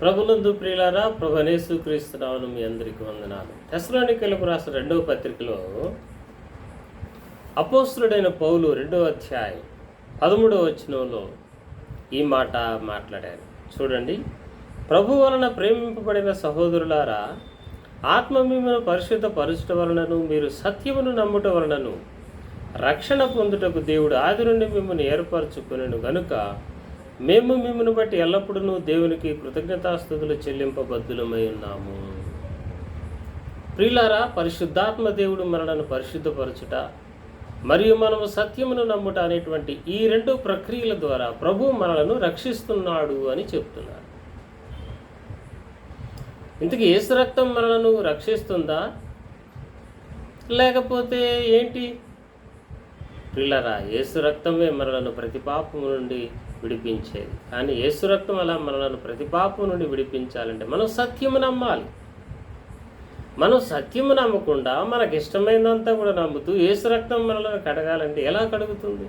ప్రభునందు ప్రియులారా ప్రభనేసు క్రీస్తునామను మీ అందరికీ వందనాలు. తెసలోనికలకు రాసిన రెండవ పత్రికలో అపోస్తుడైన పౌలు రెండవ అధ్యాయం పదమూడవ వచనంలో ఈ మాట మాట్లాడారు. చూడండి ప్రభు వలన ప్రేమింపబడిన సహోదరులారా ఆత్మ మిమ్మల్ని పరిశుద్ధ పరచుట వలనను మీరు సత్యమును నమ్ముట వలనను రక్షణ పొందుటకు దేవుడు ఆది నుండి మిమ్మల్ని ఏర్పరచుకునేను గనుక మేము మిమ్మల్ని బట్టి ఎల్లప్పుడూ దేవునికి కృతజ్ఞతాస్థుతులు చెల్లింపబద్ధులమై ఉన్నాము. ప్రియులారా పరిశుద్ధాత్మ దేవుడు మనలను పరిశుద్ధపరచుట మరియు మనము సత్యమును నమ్ముట అనేటువంటి ఈ రెండు ప్రక్రియల ద్వారా ప్రభు మనలను రక్షిస్తున్నాడు అని చెప్తున్నారు. ఇంతకీ యేసు రక్తం మనలను రక్షిస్తుందా? లేకపోతే ఏంటి? పిల్లరా ఏసు రక్తమే మనలను ప్రతి పాపము నుండి విడిపించేది. కానీ యేసు రక్తం అలా మనలను ప్రతి పాపం నుండి విడిపించాలంటే మనం సత్యము నమ్మాలి. మనం సత్యము నమ్మకుండా మనకి ఇష్టమైనంతా కూడా నమ్ముతూ యేసు రక్తం మనలను కడగాలంటే ఎలా కడుగుతుంది?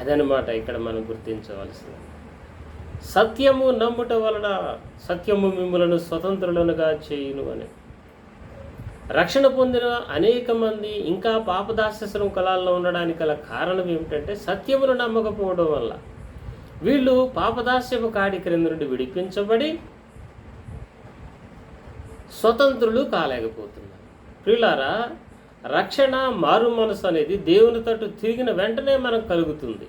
అదనమాట ఇక్కడ మనం గుర్తించవలసింది. సత్యము నమ్ముట వలన సత్యము మిమ్మలను స్వతంత్రులనుగా చేయును అని. రక్షణ పొందిన అనేక మంది ఇంకా పాపదాస్య శృంఖలాల్లో ఉండడానికి గల కారణం ఏమిటంటే సత్యమును నమ్మకపోవడం వల్ల. వీళ్ళు పాపదాస్యపు కాడి క్రింద నుండి విడిపించబడి స్వతంత్రులు కాలేకపోతున్నారు. ప్రియులారా రక్షణ మారు మనసు అనేది దేవుని తట్టు తిరిగిన వెంటనే మనకు కలుగుతుంది.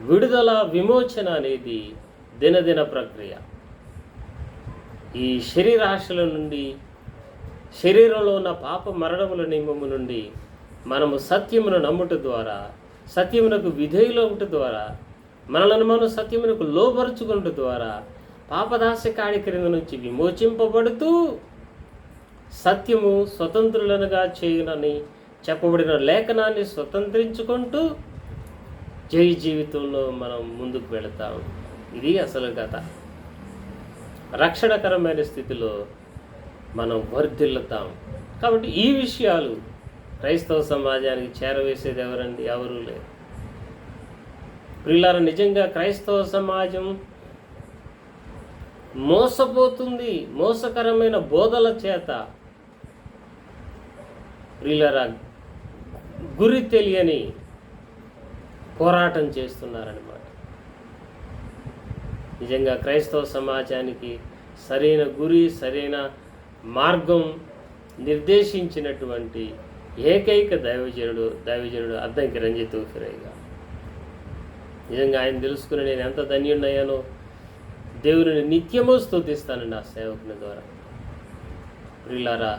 విడుదల విమోచన అనేది దినదిన ప్రక్రియ. ఈ శరీరాశల నుండి శరీరంలో ఉన్న పాప మరణముల నియమము నుండి మనము సత్యమును నమ్ముట ద్వారా సత్యమునకు విధేయులవుట ద్వారా మనలను మనం సత్యమునకు లోపరుచుకున్నట ద్వారా పాపదాస కాడి క్రింద నుంచి విమోచింపబడుతూ సత్యము స్వతంత్రులనుగా చేయునని చెప్పబడిన లేఖనాన్ని స్వతంత్రించుకుంటూ జై జీవితంలో మనం ముందుకు వెళతాం. ఇది అసలు కథ. రక్షణకరమైన స్థితిలో మనం వర్ధిల్లుతాం. కాబట్టి ఈ విషయాలు క్రైస్తవ సమాజానికి చేరవేసేది ఎవరండి? ఎవరూ లేరు. ప్రియులార నిజంగా క్రైస్తవ సమాజం మోసపోతుంది మోసకరమైన బోధల చేత. ప్రిల్లర గురి తెలియని పోరాటం చేస్తున్నారనమాట నిజంగా క్రైస్తవ సమాజానికి సరైన గురి సరైన మార్గం నిర్దేశించినటువంటి ఏకైక దైవజనుడు దైవజనుడు అద్దంకి రంజిత్ ఫిరయ్యగా నిజంగా ఆయన తెలుసుకుని నేను ఎంత ధన్యున్నయ్యానో దేవుని నిత్యము స్తుతిస్తాను నా సేవకుని ద్వారా. ప్రియులారా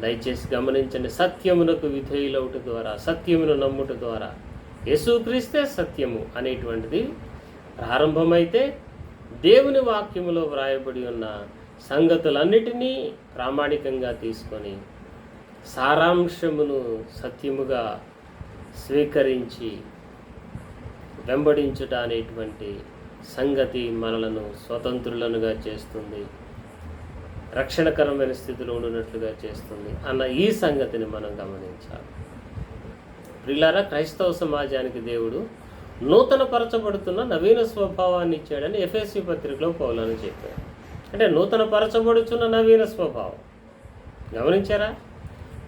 దయచేసి గమనించండి సత్యమునకు విధేయులవుట ద్వారా సత్యమును నమ్ముట ద్వారా యేసుక్రీస్తే సత్యము అనేటువంటిది ప్రారంభమైతే దేవుని వాక్యములో వ్రాయబడి ఉన్న సంగతులన్నిటినీ ప్రామాణికంగా తీసుకొని సారాంశమును సత్యముగా స్వీకరించి వెంబడించుట అనేటువంటి సంగతి మనలను స్వతంత్రులనుగా చేస్తుంది. రక్షణకరమైన స్థితిలో ఉండినట్లుగా చేస్తుంది అన్న ఈ సంగతిని మనం గమనించాలి. ప్రిలారా క్రైస్తవ సమాజానికి దేవుడు నూతన పరచబడుతున్న నవీన స్వభావాన్ని ఇచ్చాడని ఎఫ్ఎస్సి పత్రికలో పౌలని చెప్పాడు. అంటే నూతన పరచబడుచున్న నవీన స్వభావం. గమనించారా?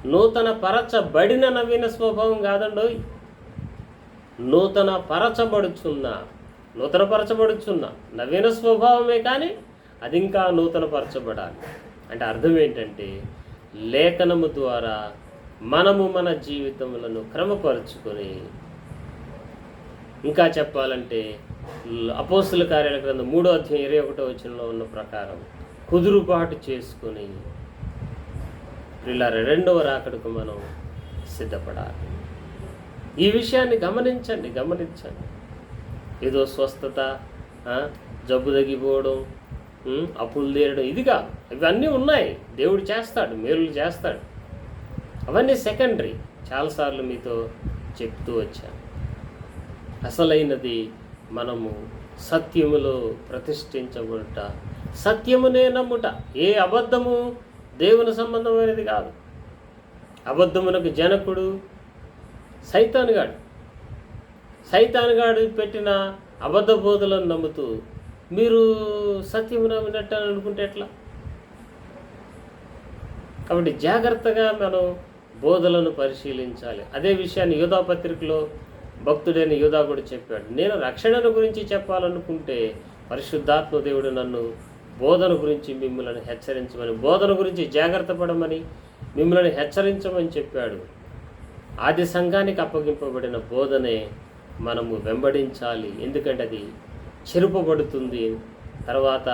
నూతన పరచబడిన నవీన స్వభావం కాదండోయ్ నూతన పరచబడుచున్న నూతన పరచబడుచున్న నవీన స్వభావమే కానీ అది ఇంకా నూతన పరచబడాలి. అంటే అర్థం ఏంటంటే లేఖనము ద్వారా మనము మన జీవితములను క్రమపరుచుకొని ఇంకా చెప్పాలంటే అపోస్తుల కార్యాల గ్రంథం మూడో అధ్యాయం ఇరవై ఒకటో వచనంలో ఉన్న ప్రకారం కుదురుబాటు చేసుకొని ఇలా రెండవ రాకడకు మనం సిద్ధపడాలి. ఈ విషయాన్ని గమనించండి గమనించండి. ఏదో స్వస్థత జబ్బు తగ్గిపోవడం అప్పులు తీరడం ఇది కాదు. ఇవన్నీ ఉన్నాయి. దేవుడు చేస్తాడు మేలులు చేస్తాడు. అవన్నీ సెకండరీ. చాలాసార్లు మీతో చెప్తూ వచ్చాను. అసలైనది మనము సత్యములో ప్రతిష్ఠించబడుట. సత్యమునే నమ్ముట. ఏ అబద్ధము దేవుని సంబంధమైనది కాదు. అబద్ధమునకు జనకుడు సైతానుగాడు సైతానుగాడు పెట్టిన అబద్ధ బోధలను నమ్ముతూ మీరు సత్యము విన్నట్టు అనుకుంటే ఎట్లా? కాబట్టి జాగ్రత్తగా మనం బోధలను పరిశీలించాలి. అదే విషయాన్ని యూధాపత్రికలో భక్తుడైన యూదా కూడా చెప్పాడు నేను రక్షణను గురించి చెప్పాలనుకుంటే పరిశుద్ధాత్మ దేవుడు నన్ను బోధన గురించి మిమ్మల్ని హెచ్చరించమని బోధన గురించి జాగ్రత్త పడమని మిమ్మల్ని హెచ్చరించమని చెప్పాడు. ఆది సంఘానికి అప్పగింపబడిన బోధనే మనము వెంబడించాలి. ఎందుకంటే అది చెరుపబడుతుంది తర్వాత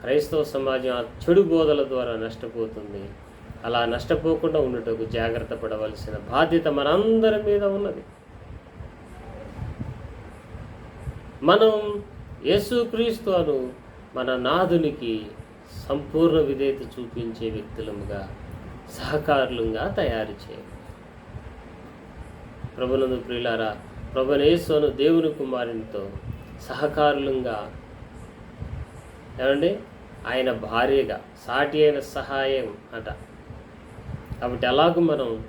క్రైస్తవ సమాజం ఆ చెడు బోధల ద్వారా నష్టపోతుంది. అలా నష్టపోకుండా ఉండటకు జాగ్రత్త పడవలసిన బాధ్యత మనందరి మీద ఉన్నది. మనం యేసుక్రీస్తు అను మన నాదునికి సంపూర్ణ విధేయత చూపించే వ్యక్తులముగా సహకారులుగా తయారు చేయాలి ప్రభునందు ప్రియులారా ప్రభునేశ్వను దేవుని కుమారునితో సహకారులుగా ఏమండి? ఆయన భార్యగా సాటి అయిన సహాయం అట. కాబట్టి అలాగూ మనం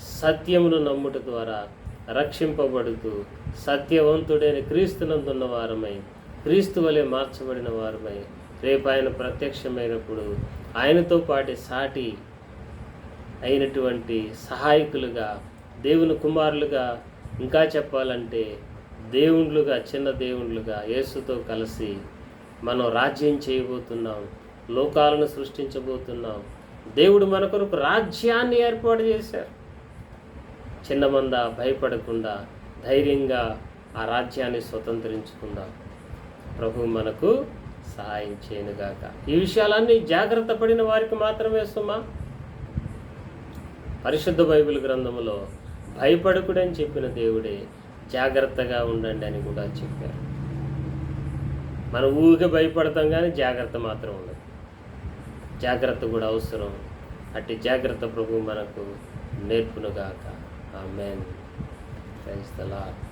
సత్యమును నమ్ముట ద్వారా రక్షింపబడుతూ సత్యవంతుడైన క్రీస్తునందున్న వారమై క్రీస్తు వలె మార్చబడిన వారమై రేపు ఆయన ప్రత్యక్షమైనప్పుడు ఆయనతో పాటి సాటి అయినటువంటి సహాయకులుగా దేవుని కుమారులుగా ఇంకా చెప్పాలంటే దేవుళ్ళుగా చిన్న దేవుళ్ళుగా యేసుతో కలిసి మనం రాజ్యం చేయబోతున్నాం లోకాలను సృష్టించబోతున్నాం. దేవుడు మన కొరకు రాజ్యాన్ని ఏర్పాటు చేశారు. చిన్న మంద భయపడకుండా ధైర్యంగా ఆ రాజ్యాన్ని స్వతంత్రించుకుందాం. ప్రభు మనకు సహాయం చేయనుగాక. ఈ విషయాలన్నీ జాగ్రత్త పడిన వారికి మాత్రమే సుమా. పరిశుద్ధ బైబిల్ గ్రంథంలో భయపడకుడని చెప్పిన దేవుడే జాగ్రత్తగా ఉండండి అని కూడా చెప్పారు. మనం ఊరికే భయపడతాం కానీ జాగ్రత్త మాత్రం ఉండదు. జాగ్రత్త కూడా అవసరం. అట్టి జాగ్రత్త ప్రభు మనకు నేర్పునుగాక. ఆమెన్. Praise the Lord.